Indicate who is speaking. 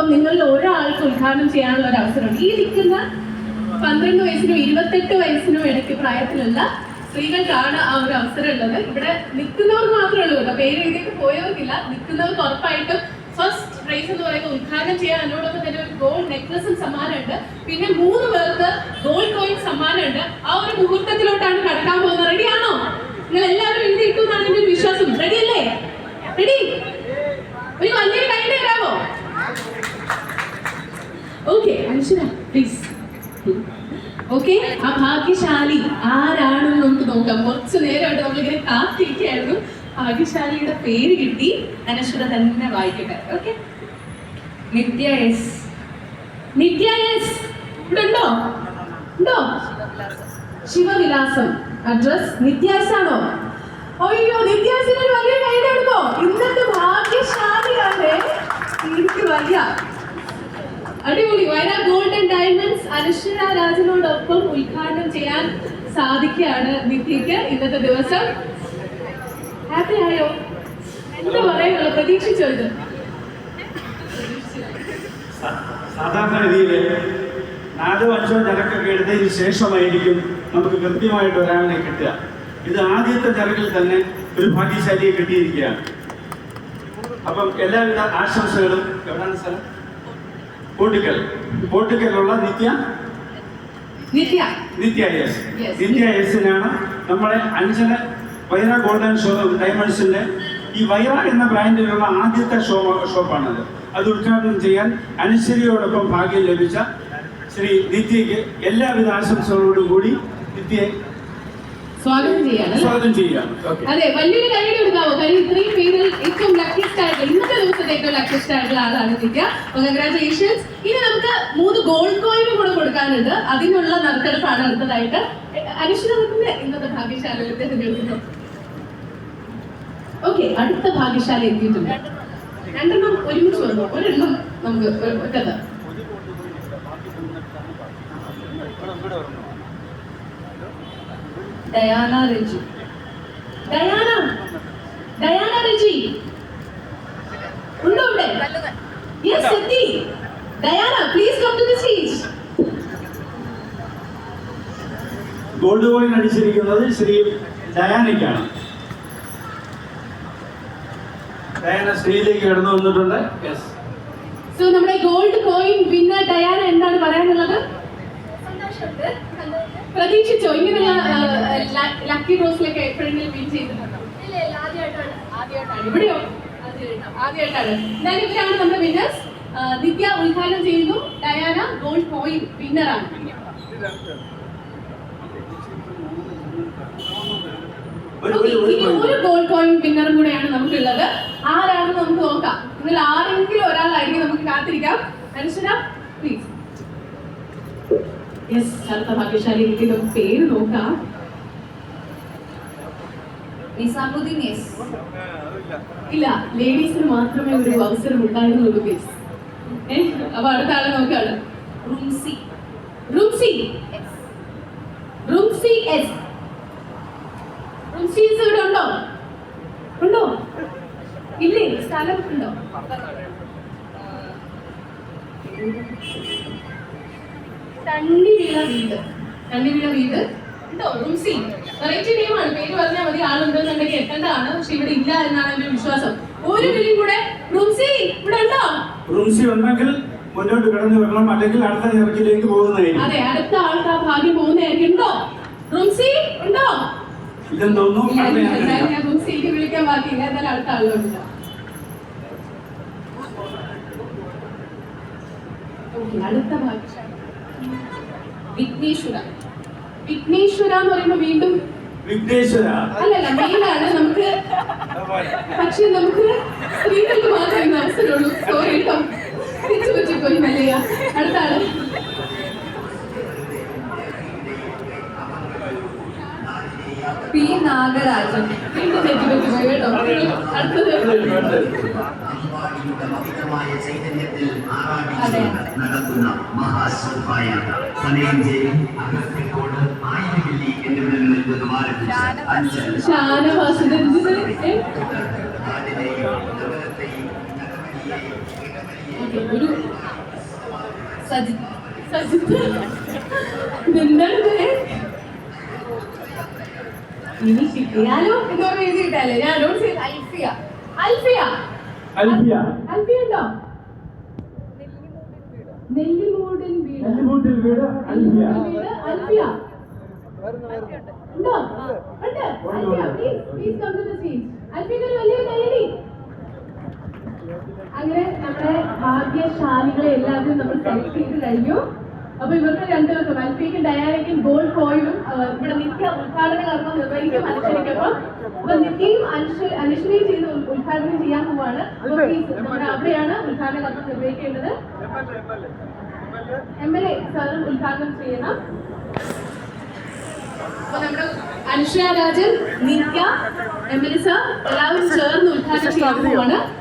Speaker 1: അതോടൊപ്പം നിങ്ങളിൽ ഒരാൾക്ക് ഉദ്ഘാടനം ചെയ്യാനുള്ള ഒരു അവസരമുണ്ട് ഈ നിൽക്കുന്ന പന്ത്രണ്ട് വയസ്സിനും ഇരുപത്തെട്ട് വയസ്സിനും ഇടയ്ക്ക് പ്രായത്തിലുള്ള സ്ത്രീകൾക്കാണ് ആ ഒരു അവസരം ഉള്ളത്. ഇവിടെ നിൽക്കുന്നവർക്ക് മാത്രമേ ഉള്ളൂ കേട്ടോ. പേര് എഴുതിയിട്ട് പോയവർക്കില്ല. നിൽക്കുന്നവർക്ക് ഉറപ്പായിട്ടും ഫസ്റ്റ് പ്രൈസ് എന്ന് പറയുന്നത് ഉദ്ഘാടനം ചെയ്യാൻ എന്നോടൊപ്പം തന്നെ ഒരു ഗോൾഡ് നെക്ലസും സമ്മാനമുണ്ട്. പിന്നെ മൂന്ന് പേർക്ക് ഗോൾഡ് കോയിൻ സമ്മാനമുണ്ട്. ആ ഒരു മുഹൂർത്തത്തിലോട്ടാണ് കടക്കാൻ പോകുന്നത്. റെഡിയാണോ നിങ്ങൾ എല്ലാവരും എഴുതി ഇട്ടു എന്നാണ് ഒരു വിശ്വാസം. റെഡി അല്ലേ? റെഡി ഒരു വലിയ കൈ തരാമോ ഓക്കെ പ്ലീസ് ഓക്കെ ആ ഭാഗ്യശാലി ആരാണെന്ന് നമുക്ക് നോക്കാം. കുറച്ചു നേരമായിട്ട് നമ്മളിങ്ങനെ കാത്തിരിക്കുകയായിരുന്നു. ഭാഗ്യശാലിയുടെ പേര് കിട്ടി. അനശ്വര തന്നെ വായിക്കട്ടെ. Okay Nithya S Nithya S ഇവിടെ ഉണ്ടോ? ഉണ്ടോ? ശിവവിലാസം. അഡ്രസ് നിത്യാസ് ആണോ? അയ്യോ നിത്യാസിന് ഒരു വലിയ കൈഡ് എടുക്കോ ഇന്നത്തെ ഭാഗ്യശാലിയാണ് എനിക്ക് വലിയ അടിപൊളി വയനാ ഗോൾഡൻ ഡയമണ്ട്സ് അനശ്വര രാജനോടൊപ്പം ഉദ്ഘാടനം ചെയ്യാൻ സാധിക്കുകയാണ് നിത്യക്ക് ഇന്നത്തെ ദിവസം. ഹാപ്പി ആയോ? എന്താ പറയാനുള്ള പ്രതീക്ഷിച്ചോ ഇത്?
Speaker 2: സാധാരണ രീതിയിൽ നാല് അഞ്ചോ ചരക്കൊക്കെ എടുത്തതിന് ശേഷമായിരിക്കും നമുക്ക് കൃത്യമായിട്ട് ഒരാളിനെ കിട്ടുക. ഇത് ആദ്യത്തെ ചരക്കിൽ തന്നെ ഒരു ഭാഗ്യശാലിയെ കിട്ടിയിരിക്കുകയാണ്. അപ്പം എല്ലാവിധ ആശംസകളും. എവിടെയാണ് സ്ഥലം കോട്ടിക്കൽ കോട്ടിക്കലുള്ള നിത്യ
Speaker 1: നിത്യ.
Speaker 2: Nithya S
Speaker 1: Yes.
Speaker 2: നിത്യ എസിനാണ് നമ്മളെ അഞ്ചല വൈറ ഗോൾഡൻ ഷോ ഡയമണ്ട്സിന്റെ ഈ വൈറ എന്ന ബ്രാൻഡിലുള്ള ആദ്യത്തെ ഷോ ഷോപ്പാണത്. അത് ഉദ്ഘാടനം ചെയ്യാൻ അനുശ്വരിയോടൊപ്പം ഭാഗ്യം ലഭിച്ച ശ്രീ നിത്യയ്ക്ക് എല്ലാവിധ ആശംസകളോടും കൂടി നിത്യയെ
Speaker 1: സ്വാഗതം ചെയ്യാണ്.
Speaker 2: സ്വാഗതം ചെയ്യാണ്.
Speaker 1: അതെ വലിയൊരു കൈയ്യടി കൊടുക്കാവോ കാര്യം ഇത്രയും പേരിൽ ഏറ്റവും ലക്കിസ്റ്റ് ആയിട്ടുള്ള ഇന്നത്തെ ദിവസത്തെ ഏറ്റവും ലക്കിസ്റ്റ് ആയിട്ടുള്ള ആളാണ് നിത്യ. കൺഗ്രാറ്റുലേഷൻസ് ഇനി നമുക്ക് മൂന്ന് ഗോൾഡ് കോയിനും കൂടെ കൊടുക്കാനുണ്ട്. അതിനുള്ള നറുക്കെടുപ്പാണ് അടുത്തതായിട്ട് അനുശ്വരത്തിന്റെ ഇന്നത്തെ ഭാഗ്യശാലത്തെ ഓക്കെ അടുത്ത ഭാഗ്യശാല എത്തിയിട്ടുണ്ട്. രണ്ടെണ്ണം ഒരുമിച്ച് വന്നു? ഒരെണ്ണം നമുക്ക് ഒറ്റത് Diana Reji Diana? Diana Reji ഉണ്ടോ ഇവിടെ യെസ് എത്തി. Diana please come to the stage
Speaker 2: gold coin അടിച്ചിരിക്കുന്നത് Shri ഡയാനയ്ക്കാണ്. ഡയാന സ്റ്റേജിലേക്ക് കടന്നു വന്നിട്ടുണ്ട്. യെസ്
Speaker 1: സോ നമ്മുടെ ഗോൾഡ് കോയിൻ വിന്നർ ഡയാന എന്താണ് പറയാനുള്ളത്? പ്രതീക്ഷിച്ചോ? ഇങ്ങനെയുള്ള ലക്കി റോസിലൊക്കെ എപ്പോഴെങ്കിലും വിൻ ചെയ്തിട്ടുണ്ടോ? ഇവിടെയോ? ആദ്യമായിട്ടാണ് എന്തായാലും ഇവരാണ് നമ്മുടെ വിന്നേഴ്സ് നിത്യ ഉദ്ഘാടനം ചെയ്യുന്നു. ഡയാന ഗോൾഡ് കോയിൻ വിന്നറാണ്
Speaker 2: ഒരു
Speaker 1: ഗോൾഡ് കോയിൻ വിന്നറും കൂടെയാണ് നമുക്കുള്ളത്. ആരാണെന്ന് നമുക്ക് നോക്കാം. ഇതിൽ ആരെങ്കിലും ഒരാളായിരിക്കും നമുക്ക് കാത്തിരിക്കാം. അനുശ്വര യെസ് അടുത്ത ഭാഗ്യശാലി എനിക്ക് നമുക്ക് പേര് നോക്കാം.
Speaker 3: നിസാമുദ്ദീൻ എസ്
Speaker 1: ഇല്ല ലേഡീസിന് മാത്രമേ ഒരു അവസരം ഉണ്ടായിരുന്നുള്ളൂ പ്ലീസ് ഏ അപ്പൊ അടുത്ത ആളെ നോക്കാണ്.
Speaker 3: റുംസി.
Speaker 1: റുംസി? റുംസി എസ് റുംസി എസ് ഇവിടെ ഉണ്ടോ? ഉണ്ടോ? ഇല്ലേ സ്ഥലം ഉണ്ടോ? തണ്ണിവിള വീട്. തണ്ണിവിള വീട്. ഉണ്ടോ റുംസി വെറൈറ്റി നെയിമാണ് പേര് പറഞ്ഞാൽ മതി. ആളുണ്ടെന്നുണ്ടെങ്കിൽ എത്തേണ്ടതാണ് പക്ഷെ ഇവിടെ ഇല്ല എന്നാണ് എന്റെ വിശ്വാസം. ഒരു വിളിയും കൂടെ. റുംസി ഇവിടെ ഉണ്ടോ?
Speaker 2: റൂംസി ഉണ്ടെങ്കിൽ മുന്നോട്ട് കടന്നു വരണം. അല്ലെങ്കിൽ അടുത്ത ചെറുക്കിലേക്ക് പോകുന്നതായിരിക്കും.
Speaker 1: അതെ അടുത്ത ആൾക്ക് ആ ഭാഗ്യം പോകുന്നതായിരിക്കും. ഉണ്ടോ? റുംസി ഉണ്ടോ?
Speaker 2: ഇതെന്ന് തോന്നുന്നു. ഞാൻ വിളിക്കാം.
Speaker 1: വിളിക്കാൻ ബാക്കിയില്ല. എന്തായാലും അടുത്ത ആളുകളുണ്ട്. അടുത്ത ഭാഗ്യം. വിഘ്നേശ്വര. വിഘ്നേശ്വര എന്ന് പറയുമ്പോൾ വീണ്ടും
Speaker 2: വിഘ്നേശ്വര.
Speaker 1: അല്ലല്ല മെയിലാണ് നമുക്ക് പക്ഷെ നമുക്ക് സ്ത്രീകൾക്ക് മാത്രമേ
Speaker 4: ചൈതന്യത്തിൽ നടത്തുന്ന മഹാശോഭായാത്ര പനയഞ്ചേരി അഗസ്ത്യക്കോട് ആയിരമില്ലി എന്നിവിടങ്ങളിൽ നിന്നും ആരംഭിച്ച് അഞ്ചൽ
Speaker 1: ഷാനവാസിന്റെ ഇത് ഏ?
Speaker 4: നാടിനെയും
Speaker 1: ഇനി കിട്ടിയാലോ? എന്ന് പറഞ്ഞ് എഴുതിയിട്ടല്ലേ ഞാൻ ചെയ്ത് അൽഫിയ. അൽഫിയ.
Speaker 2: അൽഫിയ.
Speaker 1: അൽഫിയ ഉണ്ടോ? നെല്ലിമൂടൻ വീട്.
Speaker 2: നെല്ലിമൂട്ടിൽ വീട് അൽഫിയ.
Speaker 1: വീട് അൽഫിയ. ഉണ്ടോ? ഉണ്ട്. Alfiya please please come to the stage അൽഫിയക്ക് ഒരു വലിയ കൈയടി അങ്ങനെ നമ്മുടെ ഭാഗ്യശാലികളെ എല്ലാവരും നമ്മൾ സെലക്ട് ചെയ്ത് കഴിഞ്ഞു. അപ്പൊ ഇവർക്ക് രണ്ടുപേർക്കും അൽഫിക്കും ഡയാനയ്ക്കും ഗോൾഡ് കോയിനും ഇവിടെ നിത്യ ഉദ്ഘാടന കർമ്മം നിർവഹിക്കും അനുസരിക്കപ്പം അപ്പൊ നിത്യയും അനുഷ്ഠയും ചെയ്ത് ഉദ്- ഉദ്ഘാടനം ചെയ്യാൻ പോവാണ്. നമ്മുടെ അവിടെയാണ് ഉദ്ഘാടന കർമ്മം നിർവഹിക്കേണ്ടത്. എം എൽ എ സാറും ഉദ്ഘാടനം ചെയ്യണം. അപ്പൊ നമ്മുടെ Anusha Rajan Nithya M L A sir എല്ലാവരും ചേർന്ന് ഉദ്ഘാടനം ചെയ്യാൻ പോവാണ്.